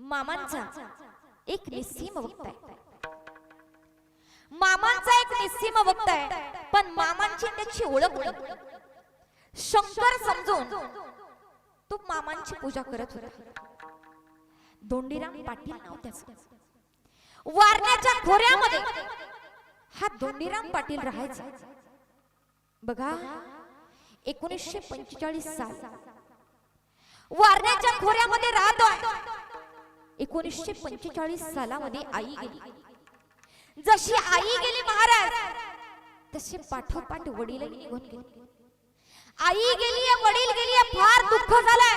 मामांचा एक निस्सीम वक्त आहे. मामांचा एक निस्सीम वक्त आहे. पण मामांची त्याची ओळख. शंकर समजून तो मामांची पूजा करत होता. दोंडीराम पाटील नाव त्याचं. वारण्याच्या खोऱ्यामध्ये हा दोंडीराम पाटील राहायचा. बघा एकोणीसशे पंचेचाळीस साल. वारण्याच्या खोऱ्यामध्ये राहतोय. एकोणीसशे पंचेचाळीस सालामध्ये आई गेली. जशी आई गेली महाराज तसे पाठोपाठ वडील निघून गेले. आई गेली वडील गेली फार दुःख झालंय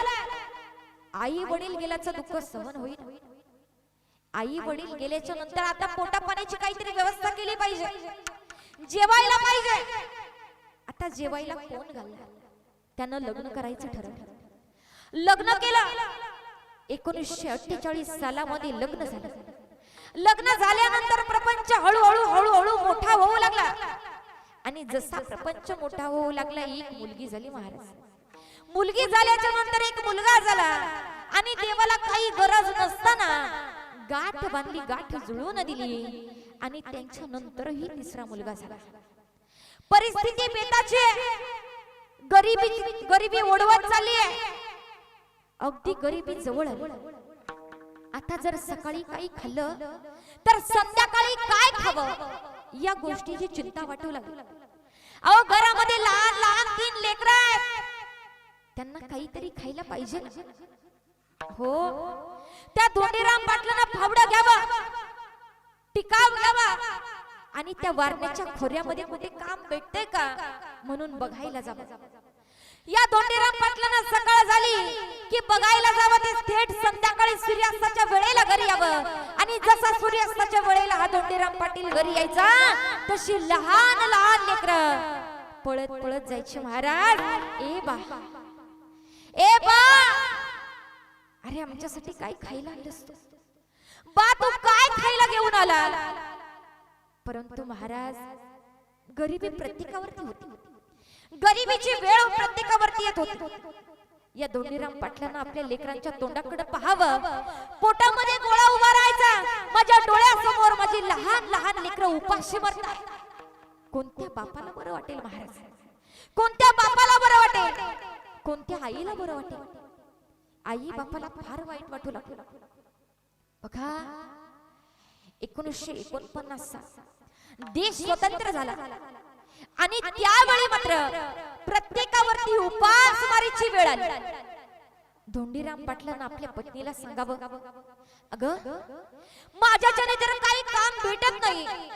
आई वडील गेल्याचं दुःख सहन होईल आई वडील गेल्याच्यानंतर आता पोटा पाण्याची काहीतरी व्यवस्था केली पाहिजे. जेवायला पाहिजे. आता जेवायला कोण घालणार? त्यानं लग्न करायचं ठरवलं. लग्न केलं. एकोणीसशे अठ्ठेचाळीस सालामध्ये लग्न झालं. लग्न झाल्यानंतर प्रपंच हळूहळू हळूहळू मोठा होऊ लागला. आणि जसा प्रपंच मोठा होऊ लागला एक मुलगी झाली महाराज. मुलगी झाल्याच्यानंतर एक मुलगा झाला. आणि देवाला काही गरज नसताना गाठ बांधली गाठ जुळवून दिली. आणि त्यांच्या नंतरही तिसरा मुलगा झाला. परिस्थिती बेताची आहे. गरिबी गरिबी ओढवत चालली आहे. अगदी गरिबी जवळ आता जर सकाळी काही खाल्लं तर संध्याकाळी काय खावं? या गोष्टीची चिंता वाटू लागली. अहो घरामध्ये लहान लहान तीन लेकर त्यांना काहीतरी खायला पाहिजे हो त्या धोंडीराम पाटलांना फावडा घ्यावा टिकाव घ्यावा आणि त्या वारण्याच्या खोऱ्यामध्ये कुठे काम भेटते का? म्हणून बघायला जावं. या दोंडीराम की बघायला जावं ते थेट संध्याकाळी सूर्यास्ताच्या वेळेला घरी यावं. आणि जसा सूर्यास्ताच्या वेळेला हा धोंडीराम पाटील घरी यायचा तशी लहान लहान लेकर पळत पळत जायचे महाराज. ए बा. ए बा. अरे आमच्यासाठी काय खायला आणलंस तू? बा तू काय खायला घेऊन आला? परंतु महाराज गरिबी प्रत्येकावरती होती. गरिबीची वेळ प्रत्येकावरती येत होती. या दोंडीराम पाटलांना आपल्या लेकरांच्या तोंडाकडे पाहावं. पोटामध्ये गोळा उभा राहायचा. माझ्या डोळ्यासमोर माझी लहान लहान लेकरं उपाशी मरतात. कोणत्या बापाला बरं वाटेल महाराज? कोणत्या बापाला बरं वाटेल? कोणत्या आईला बरं वाटेल? आई बापाला फार वाईट वाटू लागलं. बघा एकोणीसशे एकोणपन्नास देश स्वतंत्र झाला. आणि त्यावेळी मात्र प्रत्येकावरती उपासमारीची वेळ आली. धोंडीराम पाटलांना आपल्या पत्नीला सांगावं अग माझ्याच्याने जर काही काम भेटत नाही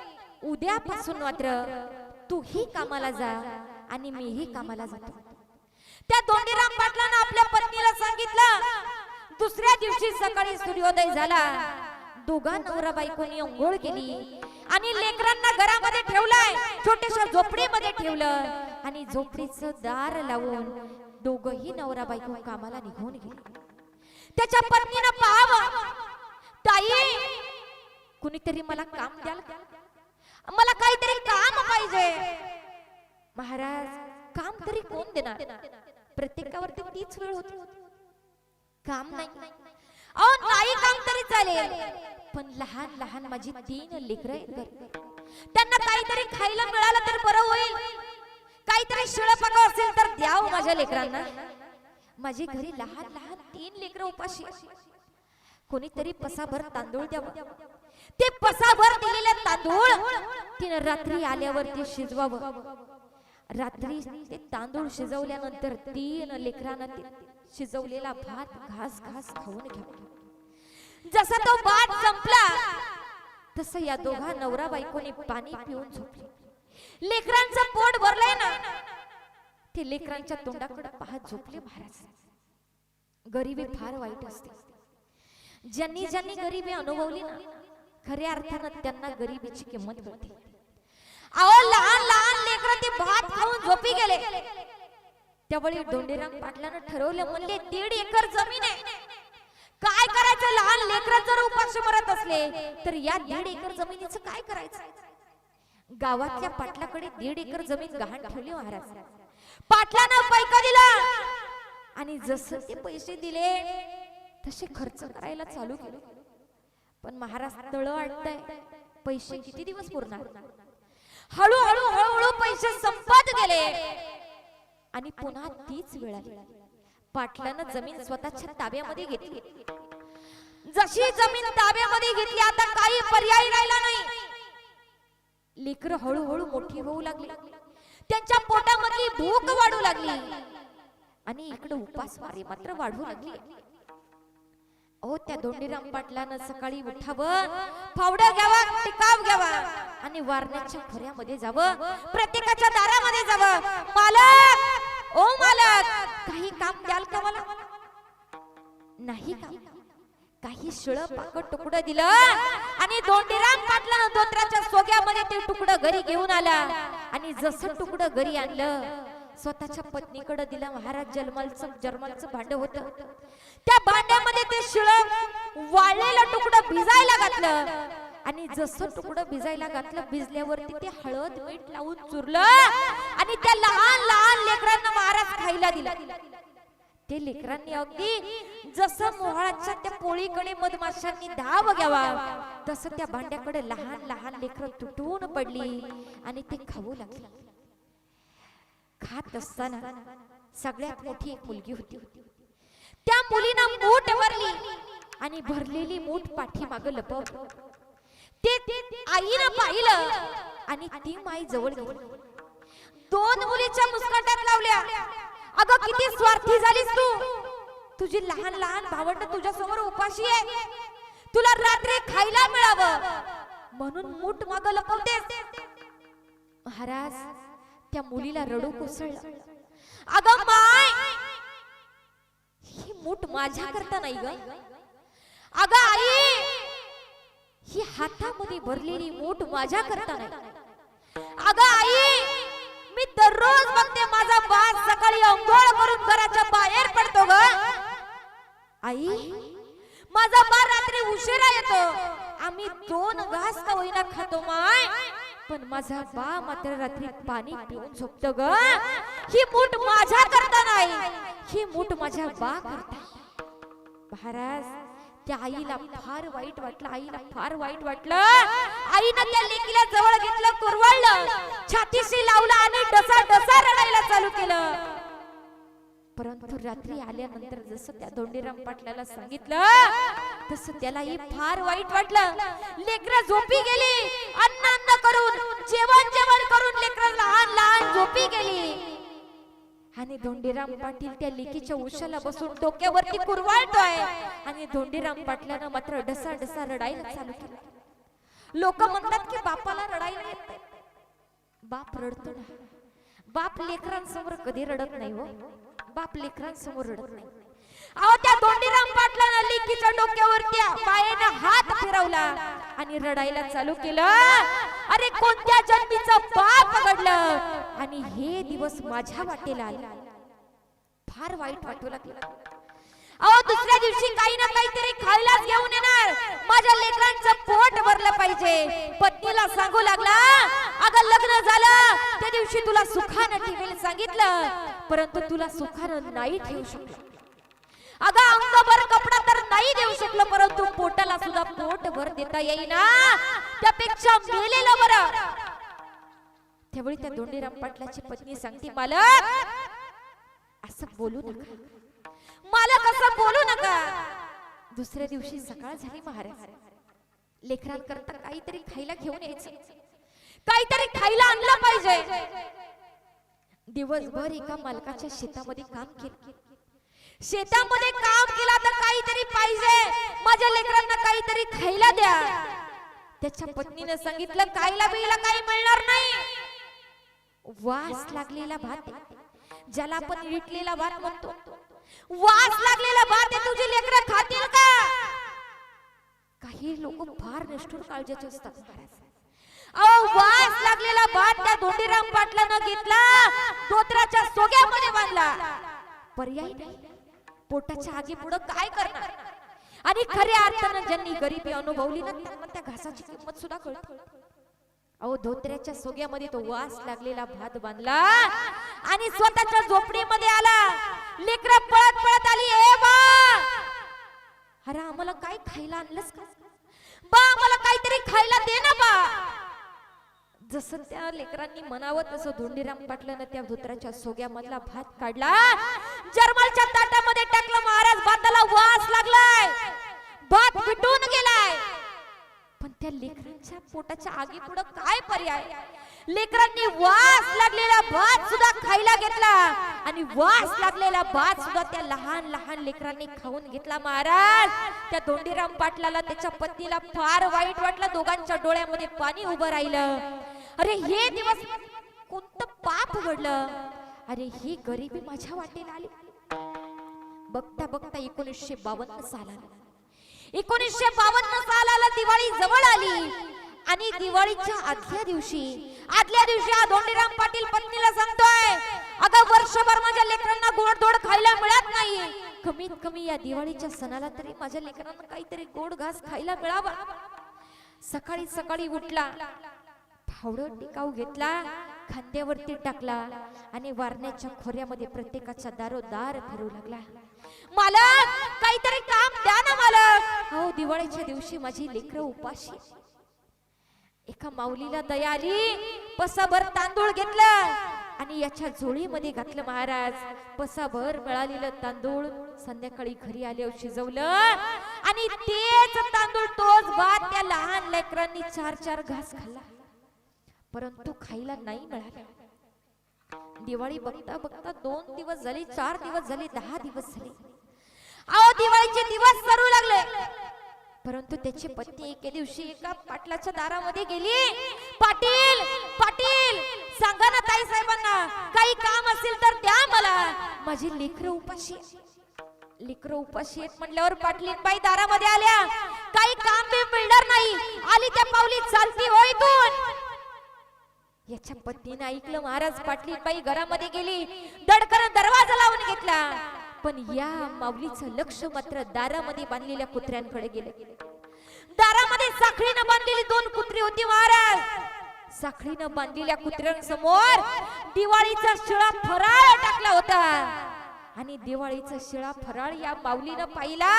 उद्यापासून मात्र तूही कामाला जा आणि मीही कामाला जातो. त्या धोंडीराम पाटलांना आपल्या पत्नीला सांगितलं दुसऱ्या दिवशी सकाळी सूर्योदय झाला. दोघा नवरा बायकोनी अंघोळ केली. आणि लेकरांना घरामध्ये ठेवलाय. छोट्याशा झोपडीमध्ये ठेवलं. आणि झोपडीचं दार लावून दोघही नवरा बायको कामाला निघून गेले. त्याच्या पत्नीनं पाहावं. ताई कुणीतरी मला काम द्याल मला काहीतरी काम पाहिजे. महाराज काम तरी कोण देणार? प्रत्येकावरती तीच वेळ होती. काम नाही. अहो नाही काम तरी चालेल. पण लहान लहान माझी तीन लेकर त्यांना काहीतरी खायला मिळालं तर बरं होईल. काहीतरी शिळपाक असेल तर द्याव माझ्या लेकरांना. माझी घरी लहान लहान तीन लेकर उपाशी कोणीतरी पसाभर तांदूळ द्यावं. ते पसाभर दिलेले तांदूळ तिनं रात्री आल्यावरती शिजवावं. रात्री ते तांदूळ शिजवल्यानंतर तीन लेकरांना शिजवलेला भात घास घास खाऊन घ्यावा. जसा तो भात संपला तसं या दोघा नवरा बायकोने पाणी पिऊन झोपले. लेकरांचं पोट भरलंय ना ते लेकरांच्या तोंडाकडे पाहत झोपले महाराज. गरिबी फार वाईट असते. ज्यांनी ज्यांनी गरिबी अनुभवली ना खऱ्या अर्थानं त्यांना गरिबीची किंमत होती अहो लहान लहान लेकर ते भात खाऊन झोपी गेले. त्यावेळी दोंडीराम पाटलानं ठरवलं म्हणले दीड एकर जमीन आहे. काय करायचं? लहान लेकरात जर उपाशी मरत असले तर या दीड एकर जमिनीचं काय करायचं? गावातल्या पाटलाकडे दीड एकर जमीन गहाण ठेवली हो महाराज. पाटलानं पैका दिला आणि जसं ते पैसे दिले तसे खर्च करायला चालू केले. पण महाराज तळ वाटतंय पैसे किती दिवस पुरणार? हळूहळू हळूहळू पैसे संपत गेले आणि पुन्हा तीच वेळ आली. पाटलानं जमीन स्वतःच्या ताब्यामध्ये घेतली. जशी जमीन ताब्यामध्ये घेतली आता काही पर्याय राहिला नाही. लेकर हळूहळू मोठी होऊ लागली. त्यांच्या पोटामधली भूक वाढू लागली. आणि इकडे उपासमारी मात्र वाढू लागली. ओ त्या दोंडीराम पाटलानं सकाळी उठावं फावडं घ्यावा टिकाव घ्यावा. आणि वारण्याच्या खोऱ्यामध्ये जावं प्रत्येकाच्या दारामध्ये जावं. मालक! ओ मालक! काही काम द्याल का मला? नाही का काही शिळ पाकट तुकडं दिलं आणि दोंडीराम पाटलानं दोत्राच्या सोग्यामध्ये ते तुकडं घरी घेऊन आला. आणि जसं तुकडं घरी आणलं स्वतःच्या पत्नीकडे दिलं महाराज जलमलचं जर्मलचं भांड होत. त्या भांड्यामध्ये ते शिळ वाळलेलं तुकडं भिजायला घातलं. आणि जसं तुकडं भिजायला घातलं भिजल्यावरती ते हळद मीठ लावून चुरलं आणि त्या लहान लहान लेकरांना महाराज खायला दिलं. ते लेकरांनी अगदी जसं मोहळाच्या त्या पोळीकडे मधमाशांनी धाव घ्यावा तसं त्या भांड्याकडे लहान लहान लेकर तुटून पडली आणि ते खाऊ लागली. खात असताना सगळ्यात मोठी एक मुलगी होती. त्या मुलीनं मूठ भरली आणि भरलेली मूठ पाठीमाग लपव. ते आईनं पाहिलं आणि ती माई जवळ गेली. दोन मुलीच्या मुस्काटात लावल्या. अगं किती स्वार्थी झालीस तू. तुझी लहान लहान भावंड तुझ्या समोर उपाशी आहे तुला रात्री खायला मिळावं. म्हणून मूठ माग लपवतेस. महाराज त्या मुलीला रडू कोसळलं. अगं माय! ही मूठ माझ्या करता नाही ग. अगं आई! ही हातामध्ये भरलेली मूठ माझ्या करता नाही. अगं आई मी दररोज बघते माझा बाळ सकाळी अंघोळ करून घराच्या बाहेर पडतो ग. आई माझा बाळ रात्री उशिरा येतो. आम्ही दोन घास का होईना खातो माय. पण माझा बा मात्र रात्री पाणी पिऊन झोपतो ग. ही मूठ माझ्या करता नाही. ही मूठ माझ्या बा करता महाराज त्या आईला फार वाईट वाटलं आईला फार वाईट वाटलं. आईनं त्या लेकीला जवळ घेतलं कुरवाळलं. छातीशी लावलं आणि डसा डसा रडायला चालू केलं. परंतु रात्री आल्यानंतर जसं त्या दोंडीराम पाटलाला सांगितलं तसं त्यालाही फार वाईट वाटलं. लेकर झोपी गेली. अन्न अन्न करून जेवण जेवण करून लेकर लहान लहान झोपी गेली. आणि धोंडीराम पाटील त्या लेकीच्या उशाला बसून डोक्यावरती कुरवाळतोय. आणि धोंडीराम पाटलानं मात्र डसा डसा रडायला चालू केलं. लोक म्हणतात की बापाला रडायला येत. बाप रडतो ना. बाप लेकरांसमोर कधी रडत नाही हो. बाप लेकरांसमोर रडत नाही. अहो त्या दोंडीराम पाटलानं लेकीच्या डोक्यावरती पायानं हात फिरवला आणि रडायला चालू केलं. अरे कोणत्या जन्मीचं पाप घडलं आणि हे दिवस माझ्या वाटेला आले. फार वाईट वाटू लागलं. अहो दुसऱ्या दिवशी काही ना काहीतरी खायलाच घेऊन येणार. माझ्या लेकरांचं पोट भरलं पाहिजे. पत्नीला सांगू लागला अगं लग्न झालं. त्या दिवशी तुला सुखानं ठेवेल सांगितलं परंतु तुला सुखानं नाही ठेवू शकलो. अगं अंगभर कपडा तर नाही देऊ शकलो परंतु पोटाला सुद्धा पोट भर देता येईना. त्यापेक्षा मेलेलं बरं. त्यावेळी त्या दोंडीराम पाटलाची पत्नी सांगते मालक असं बोलू नका. मालक असं बोलू नका. दुसऱ्या दिवशी सकाळ झाली महाराज. लेकरांकरता काहीतरी खायला घेऊन यायचं. काहीतरी खायला आणलं पाहिजे. दिवसभर एका मालकाच्या शेतामध्ये काम केलं. शेतामध्ये काम केला तर काहीतरी पाहिजे. माझ्या लेकरांना काहीतरी खायला द्या. त्याच्या पत्नीने सांगितलं खायला बियला काही मिळणार नाही वास लागलेला भात. ज्याला आपण विटलेला भात म्हणतो. वास लागलेला भात आहे तुझी लेकरं खातील का? काही लोक फार निष्ठुर काळजाचे असतात महाराज. अहो वास लागलेला भात त्या धोंडीराम पाटलानं घेतला. धोत्राच्या सोग्यामध्ये बांधला. पर्याय नाही. पोटाच्या आगी पुढे काय करणार? आणि खऱ्या अर्थानं ज्यांनी गरिबी अनुभवली ना त्यांना त्या घासाची किंमत सुद्धा कळत. अहो धोत्र्याच्या सोग्यामध्ये तो वास लागलेला भात बांधला आणि स्वतःच्या झोपडीमध्ये आला. लेकर पळत पळत आली ए बा! अरे आम्हाला काय खायला आणलंस का? बा आम्हाला काहीतरी खायला दे ना बा. जसं त्या लेकरांनी म्हणावं तसं धोंडीराम पाटलानं त्या धोत्राच्या सोग्यामधला भात काढला. जर्मलच्या ताटामध्ये टाकलं महाराज भाताला वास लागलाय. भात पिटून गेलाय. पण त्या लेकरांच्या पोटाच्या आगी पुढे काय पर्याय? लेकरांनी वास लागलेला भात सुद्धा खायला घेतला. आणि वास लागलेला भात सुद्धा त्या लहान लहान लेकरांनी खाऊन घेतला महाराज. त्या धोंडीराम पाटलाला त्याच्या पत्नीला फार वाईट वाटलं. दोघांच्या डोळ्यामध्ये पाणी उभं राहिलं. अरे हे दिवस कोणतं पाप घडलं? अरे ही गरिबी माझ्या वाटेला आली. बघता बघता एकोणीसशे बावन्न साला एकोणीसशे बावन्न सालाला दिवाळी जवळ आली. आणि दिवाळीच्या आदल्या दिवशी आदल्या दिवशी हा धोंडीराम पाटील पत्नीला सांगतोय अगं वर्षभर माझ्या लेकरांना गोडधोड खायला मिळत नाही. कमीत कमी या दिवाळीच्या सणाला तरी माझ्या लेकरांना काहीतरी गोड घास खायला मिळावा. सकाळी सकाळी उठला फावडं टिकाऊ घेतला खांद्यावरती टाकला आणि वारण्याच्या खोऱ्यामध्ये प्रत्येकाच्या दारोदार फिरू लागला. मालक काहीतरी काम द्या ना मालक. हो दिवाळीच्या दिवशी माझी लेकरं उपाशी. एका माऊलीला दया आली पसाभर तांदूळ घेतलं आणि याच्या झोळीमध्ये घातलं महाराज. पसाभर मिळालेलं तांदूळ संध्याकाळी घरी आल्यावर शिजवलं आणि तेच तांदूळ तोच भात त्या लहान लेकरांनी चार चार घास खाल्ला. परंतु खायला नाही मिळाला. दिवाळी बघता बघता दोन दिवस झाले चार दिवस झाले दहा दिवस झाले. अहो दिवाळीचे दिवस सरू लागले. परंतु त्याची पत्नी एके दिवशी एका पाटलाच्या दारामध्ये गेली. पाटील पाटील सांगा ना ताई साहेबांना काही काम असेल तर द्या मला. माझी लेकर उपाशी लेकर उपाशी आहेत म्हटल्यावर पाटलीन बाई दारामध्ये आल्या. काही काम बी मिळणार नाही. आली त्या पावली चालती होय इथून. याच्या पत्नीने ऐकलं महाराज पाटली बाई घरामध्ये गेली. दडकर दरवाजा लावून घेतला. पण या माऊलीचं लक्ष मात्र दारामध्ये बांधलेल्या कुत्र्यांकडे गेले. दारामध्ये साखळीनं बांधलेली दोन कुत्री होती महाराज साखळीनं बांधलेल्या कुत्र्यांसमोर दिवाळीचा शिळा फराळ टाकला होता. आणि दिवाळीचा शिळा फराळ या माऊलीनं पाहिला.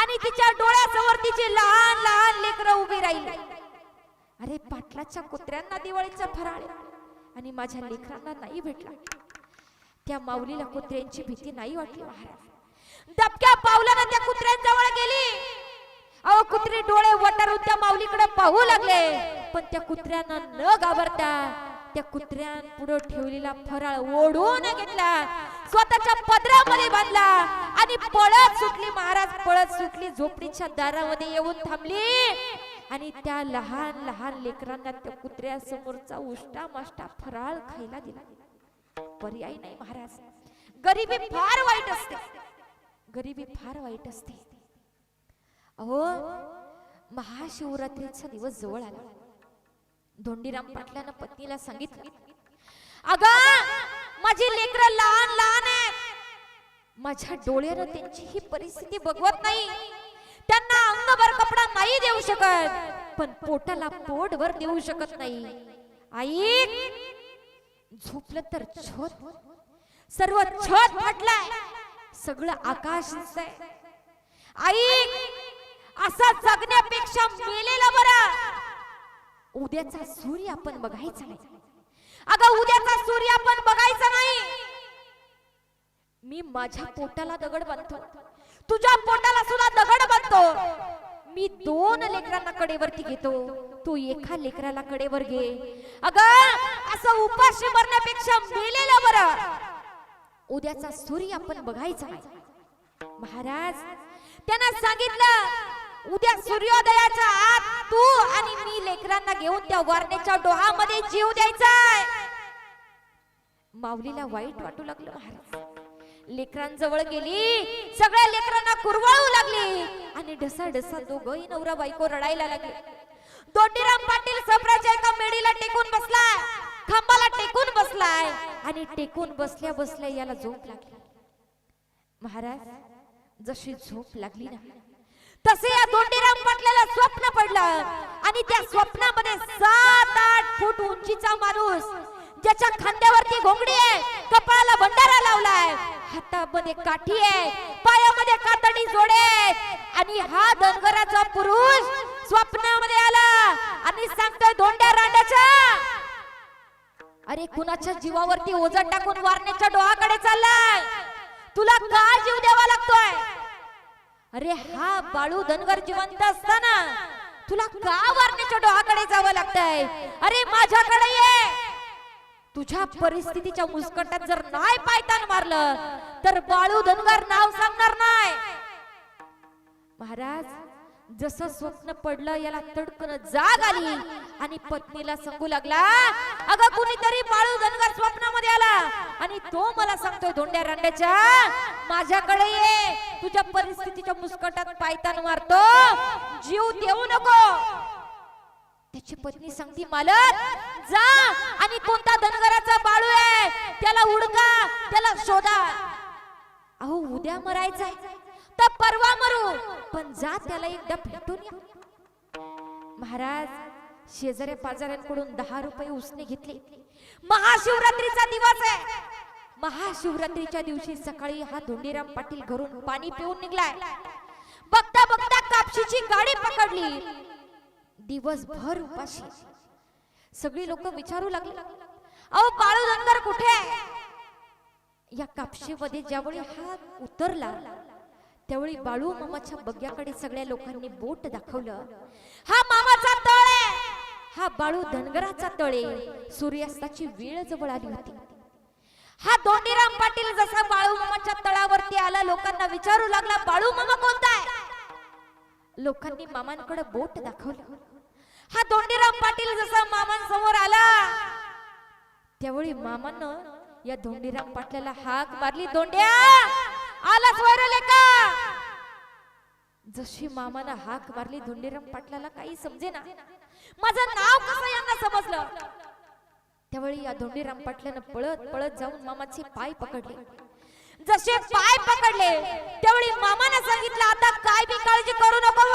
आणि तिच्या डोळ्यासमोर तिची लहान लहान लेकरं उभी राहिली. अरे पाटलाच्या कुत्र्यांना दिवाळीचा फराळ. आणि माझ्या लेकरांना नाही भेटला. त्या माऊलीला कुत्र्यांची भीती नाही वाटली महाराज. दबक्या पावलानं त्या कुत्र्यांजवळ गेली. अहो कुत्रे डोळे वटारून त्या माऊलीकडे पाहू लागले. पण त्या कुत्र्यांना न घाबरता त्या कुत्र्यां पुढे ठेवलेला फराळ ओढून घेतला. स्वतःच्या पदरामध्ये बांधला आणि पळत सुटली महाराज. पळत सुटली झोपडीच्या दारामध्ये येऊन थांबली. आणि त्या लहान लहान लेकरांना त्या कुत्र्यासमोरचा उष्टा माष्टा फराळ खायला दिला. पर्याय नाही महाराज. गरिबी फार वाईट असते. गरिबी फार वाईट असते. अहो महाशिवरात्रीचा दिवस जवळ आला. धोंडीराम पाटलानं पत्नीला सांगितलं अग माझी लेकरं लहान लहान आहे. माझ्या डोळ्यानं त्यांची ही परिस्थिती बघवत नाही. त्यांना अंगभर कपडा नाही देऊ शकत पण पोटाला पोटभर देऊ शकत नाही. आई झोपलं तर छत सर्व छत फाटलाय. सगळं आकाश दिसतंय आई असा जगण्यापेक्षा मेलेला बरा. उद्याचा सूर्य आपण बघायचा नाही. अगं उद्याचा सूर्य आपण बघायचा नाही. मी माझ्या पोटाला दगड बांधतो. तुझ्या पोटाला सुद्धा दगड बांधतो. मी दोन लेकरांना कडेवरती घेतो. तू एका लेकराला कडेवर घे. अगं असं उपाशी मरण्यापेक्षा मेलेला बरं. उद्याचा सूर्य आपण बघायचा महाराज त्यांना सांगितलं उद्या सूर्योदयाच्या आत तू आणि मी लेकरांना घेऊन त्या वारण्याच्या डोहामध्ये जीव द्यायचा माऊलीला वाईट वाटू लागलं महाराज. लेकरांजवळ गेली. सगळ्या लेकरांना कुरवाळू लागली. आणि ढसा ढसा दोघही नवरा बायको रडायला लागले. दोटीराम पाटील सप्राच्या एका मेडीला टेकून बसलाय. खांबाला टेकून बसलाय. आणि टेकून बसल्या बसल्या याला झोप लागली. महाराज जशी झोप लागली ना तसे या दोंडीराम पाटल्याला स्वप्न पडलं. आणि त्या स्वप्नामध्ये सात आठ फूट उंचीचा माणूस ज्याच्या खांद्यावरती घोंगडी आहे कपाळाला भंडारा लावलाय. हातामध्ये काठी आहे. पायामध्ये कातडी जोडे आणि हा धनगराचा पुरुष स्वप्नामध्ये आला. आणि सांगतोय धोंड्या रांडाच्या. अरे कुणाच्या जीवावरती ओझं टाकून वारण्याच्या डोहाकडे चाललाय? तुला का जीव द्यावा लागतोय? अरे हा बाळू धनगर जिवंत असताना तुला का वारण्याच्या डोहाकडे जावं लागतंय? अरे माझ्याकडे ये तुझ्या परिस्थितीच्या मुस्कटात जर नाही पायतान मारलं तर बाळू धनगर नाव सांगणार नाही. महाराज जसं स्वप्न पडलं याला तडकन जाग आली आणि पत्नीला सांगू लागला अगं कुणीतरी बाळू धनगर स्वप्नामध्ये आला. आणि तो मला सांगतोय धोंड्या रांड्याच्या माझ्याकडे ये तुझ्या परिस्थितीच्या मुस्कटात पायतान मारतो जीव देऊ नको. त्याची पत्नी सांगती मालक जा आणि कोणता धनगराचा बाळू आहे त्याला उडका त्याला शोधा. अहो उद्या मरायचंय तर परवा मरू पण जा त्याला एकदा भेटून या. महाराज शेजाऱ्या पाजाऱ्यांकडून दहा रुपये उसने घेतले. महाशिवरात्रीचा दिवस आहे. महाशिवरात्रीच्या दिवशी सकाळी हा धोंडीराम पाटील घरून पाणी पिऊन निघलाय. बघता बघता कापशीची गाडी पकडली. दिवसभर उपाशी. सगळी लोक विचारू लागली अहो बाळू धनगर कुठे या कापशीमध्ये ज्यावेळी हा उतरला त्यावेळी बाळू मामाच्या बग्याकडे सगळ्या लोकांनी बोट दाखवलं. हा मामाचा तळ आहे. हा बाळू धनगराचा तळे सूर्यास्ताची वेळ जवळ आली होती. हा दोंडीराम पाटील जसा बाळू मामाच्या तळावरती आला लोकांना विचारू लागला बाळू मामा कोणता लोकांनी मामांकडे बोट दाखवलं. हा दोंडीराम पाटील जसा मामांसमोर आला त्यावेळी मामानं या धोंडीराम पाटलाला हाक मारली दोंड्या आलाच वैरले का? जशी मामानं हाक मारली धोंडीराम पाटलाला काही समजेना. माझं नाव कसं यांना समजलं? त्यावेळी या धोंडीराम पाटलानं पळत पळत जाऊन मामाचे पाय पकडले. जसे पाय पकडले तेवढी मामानं सांगितलं आता काय बी काळजी करू नको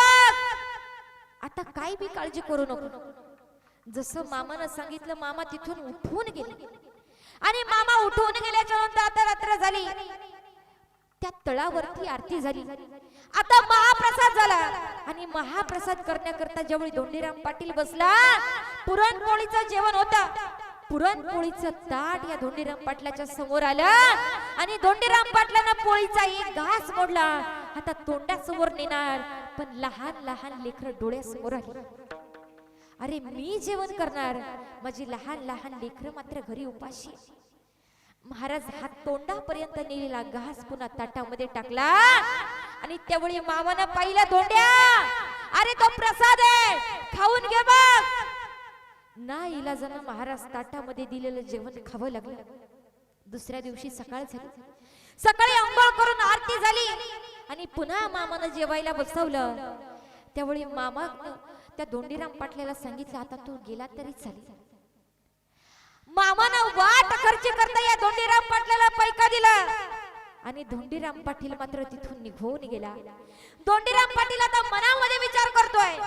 आता काय बी काळजी करू नको. जसं मामानं सांगितलं मामा तिथून उठून गेले. आणि मामा उठून गेल्याच्यानंतर आता रात्र झाली. त्या तळावरती आरती झाली. आता महाप्रसाद झाला. आणि महाप्रसाद करण्याकरता ज्यावेळी धोंडीराम पाटील बसला पुरणपोळीचं जेवण होतं. पुरणपोळीचं ताट या धोंडीराम पाटलाच्या समोर आलं. आणि धोंडीराम पाटलानं पोळीचा एक घास मोडला. आता तोंडासमोर नेणार. पण लहान लहान लेकर डोळ्यासमोर आली. अरे मी जेवण करणार. माझी लहान लहान लेकर मात्र घरी उपाशी. महाराज हात तोंडापर्यंत नेलेला घास पुन्हा ताटामध्ये टाकला. आणि त्यावेळी मामानं पाहिलं धोंड्या. अरे तो प्रसाद आहे. खाऊन घे बघ. ना इलाजानं महाराज ताटामध्ये दिलेलं जेवण खावं लागलं. दुसऱ्या दिवशी सकाळ झाली. सकाळी अंघोळ करून आरती झाली आणि पुन्हा मामानं जेवायला बसवलं. त्यावेळी मामा त्या दोंडीराम पाटल्याला सांगितलं आता तू गेला तरी चालेल. मामानं वाट खर्च करता या धोंडीराम पाटल्याला पैका दिला आणि धोंडीराम पाटील मात्र तिथून निघून गेला. धोंडीराम पाटील आता मनामध्ये विचार करतोय.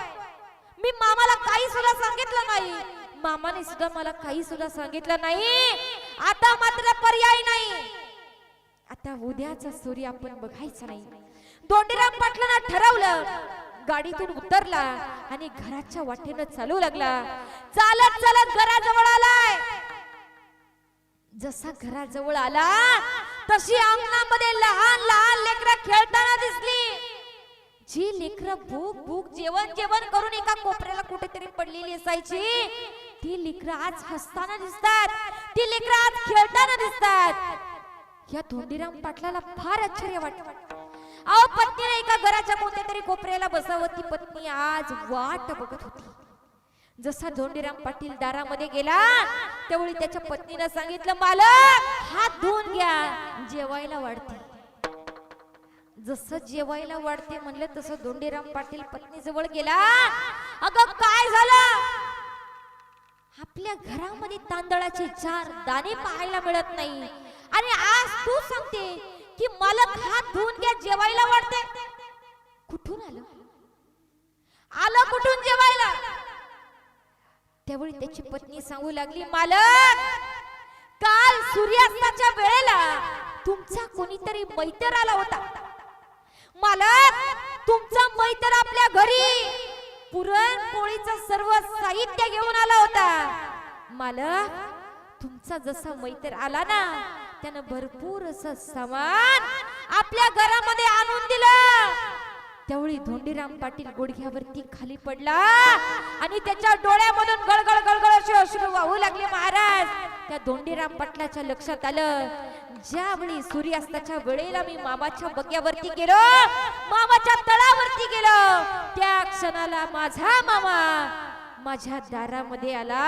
मी मामाला काही सुद्धा सांगितलं नाही. मामाने सुद्धा मला काही सुद्धा सांगितलं नाही. आता मात्र पर्याय नाही. आता उद्याचा सूर्य आपण बघायचा नाही. दोंडीराम पाटलांना ठरवलं. गाडीतून उतरला आणि घराच्या वाटेनं चालू लागला. चालत चालत घराजवळ आलाय. जसा घराजवळ आला तशी अंगणामध्ये लहान लहान लेकरं खेळताना दिसली. जी लेकरं भूक भूक जेवण जेवण करून एका कोपऱ्याला कुठेतरी पडलेली असायची. ती लेकरं आज हसताना दिसतात. ती लेकरं आज खेळताना दिसतात. या धोंडीराम पाटलाला फार आश्चर्य वाटत. अहो पत्नीने एका घराच्या कोणत्या तरी कोपऱ्याला बसावं? ती पत्नी आज वाट बघत होती. जसा धोंडीराम पाटील दारामध्ये गेला त्यावेळी त्याच्या पत्नीनं सांगितलं मालक हात धुवून घ्या जेवायला वाढते. जसं जेवायला वाढते म्हणलं तसं धोंडीराम पाटील पत्नी जवळ गेला. अगं काय झालं? आपल्या घरामध्ये तांदळाचे चार दाणे पाहायला मिळत नाही. आणि आज तू सांगते की मालक हात धुवून घ्या जेवायला वाटते कुठून आलं? आलं कुठून जेवायला? त्यावेळी त्याची पत्नी सांगू लागली मालक काल सूर्यास्ताच्या वेळेला तुमचा कोणीतरी मैत्र आला होता. मालक तुमचा मैत्र आपल्या घरी पुरणपोळीचं सर्व साहित्य घेऊन आला होता. मालक तुमचा जसा मैत्र आला ना त्यानं भरपूर असं सामान आपल्या घरामध्ये आणून दिलं. त्यावेळी धोंडीराम पाटील गुडघ्यावरती खाली पडला आणि त्याच्या डोळ्यामधून गळगळ गळगळ असे अश्रू वाहू लागले महाराज. त्या धोंडीराम पाटलाच्या लक्षात आलं. ज्यावेळी सूर्यास्ताच्या वेळेला मी मामाच्या बग्यावरती गेलो मामाच्या तळावरती गेलो त्या क्षणाला माझा मामा माझ्या दारामध्ये आला.